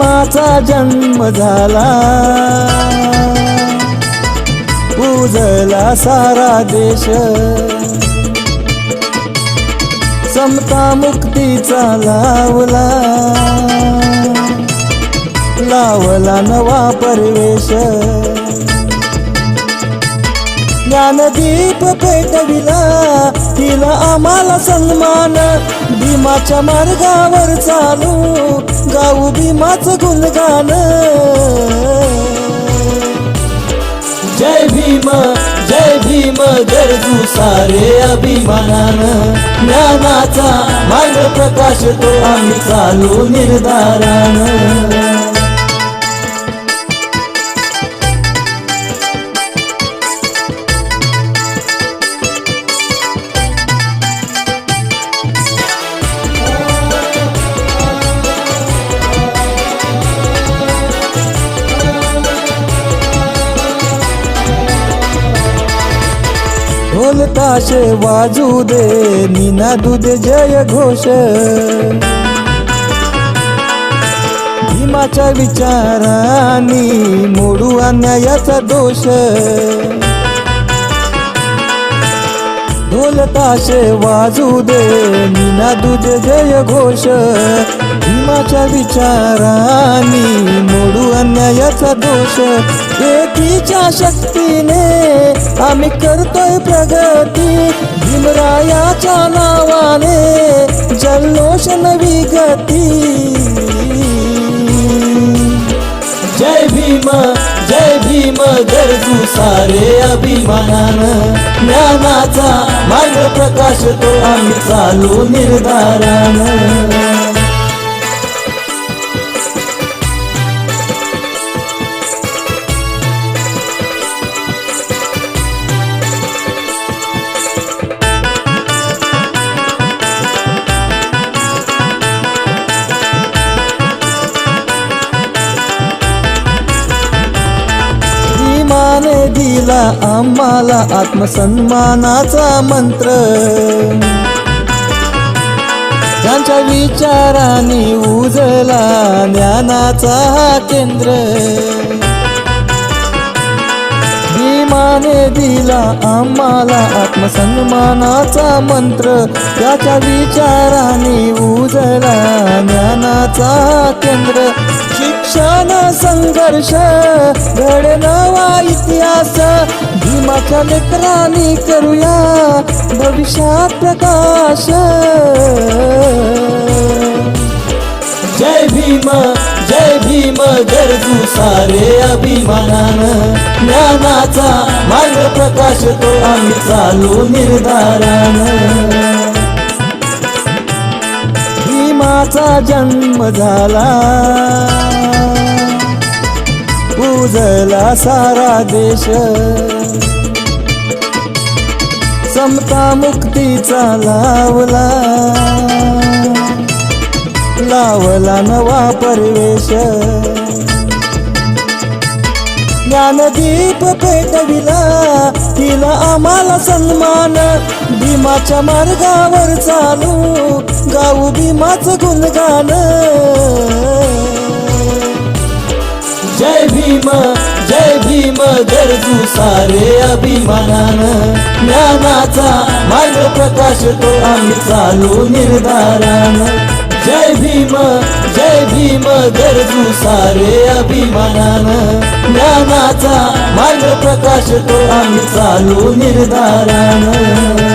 माझा जन्म झाला. पूजला सारा देश. समता मुक्तीचा लावला. लावला नवा परवेश. ज्ञानदीप पेटविला. तिला आम्हाला सन्मान. भीमाच्या मार्गावर चालू गाऊ भीमाचं गुणगान. जय भीम जय भीम गरजू सारे अभिमानान. ज्ञानाचा मार्ग प्रकाश तो आम्ही चालू निर्धारान. ढोल ताशे वाजू दे निनादू दे जय घोष. भीमाच्या विचारानी मोडू अन्यायाचा दोष. ढोल ताशे वाजू दे निनादू दे जय घोष. प्रेमाच्या विचारानी मोडू अन्यायाचा दोष. एकीच्या शक्तीने आम्ही करतोय प्रगती. भीमरायाच्या नावाने जल्लोष नवी गती. जय भीम जय भीम गरजू सारे अभिमानानं ज्ञानाचा मार्ग प्रकाश तो आम्ही चालू निर्धारानं. दिला आम्हाला आत्मसन्मानाचा मंत्र. त्यांच्या विचाराने उजला ज्ञानाचा हा केंद्र. त्याने दिला आम्हाला आत्मसन्मानाचा मंत्र. त्याच्या विचाराने उजला ज्ञानाचा केंद्र. शिक्षण संघर्ष घडणावा इतिहास. भीमाच्या लेकरांनी करूया भविष्यात प्रकाश. जय भीमा. गरजू सारे अभिमानानं ज्ञानाचा मार्ग प्रकाश तो आम्ही चालू निर्धारानं. भीमाचा जन्म झाला. पूजला सारा देश. समता मुक्तीचा लावला. लावला नवा परवेश. ज्ञानदीप पेटविला तिला आम्हाला सन्मान. भीमाच्या मार्गावर चालू गाऊ भीमाचं गुणगान. जय भीम जय भीम गरजू सारे अभिमानान. ज्ञानाचा मार्ग प्रकाश तो आम्ही चालू निर्धारान. जय भीम जय भीम गरजू सारे अभिमानान. ज्ञानाचा मार्ग प्रकाश तो आम्ही चालू निर्धारान.